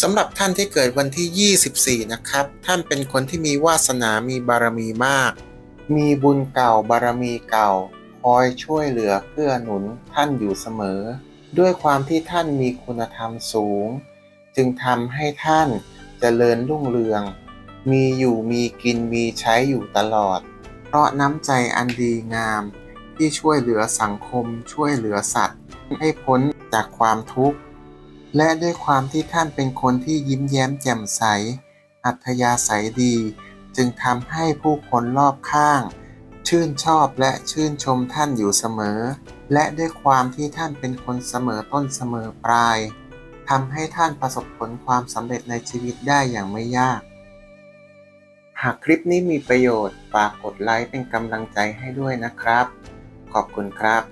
สำหรับท่านที่เกิดวันที่ 24 นะครับ ท่านเป็นคนที่มีวาสนามีบารมีมาก มีบุญเก่าบารมีเก่า คอยช่วยเหลือเกื้อหนุนท่านอยู่เสมอ ด้วยความที่ท่านมีคุณธรรมสูง จึงทำให้ท่านจเจริญรุ่งเรือง มีอยู่มีกินมีใช้อยู่ตลอด เพราะน้ำใจอันดีงาม ที่ช่วยเหลือสังคมช่วยเหลือสัตว์ ให้พ้นจากความทุกข์ และด้วยความที่ท่านเป็นคนที่ยิ้มแย้มแจ่มใส อัธยาศัยดี จึงทำให้ผู้คนรอบข้าง ชื่นชอบและชื่นชมท่านอยู่เสมอ และด้วยความที่ท่านเป็นคนเสมอต้นเสมอปลายทำให้ท่านประสบผลความสำเร็จในชีวิตได้อย่างไม่ยาก หากคลิปนี้มีประโยชน์ฝากกดไลค์เป็นกำลังใจให้ด้วยนะครับ ขอบคุณครับ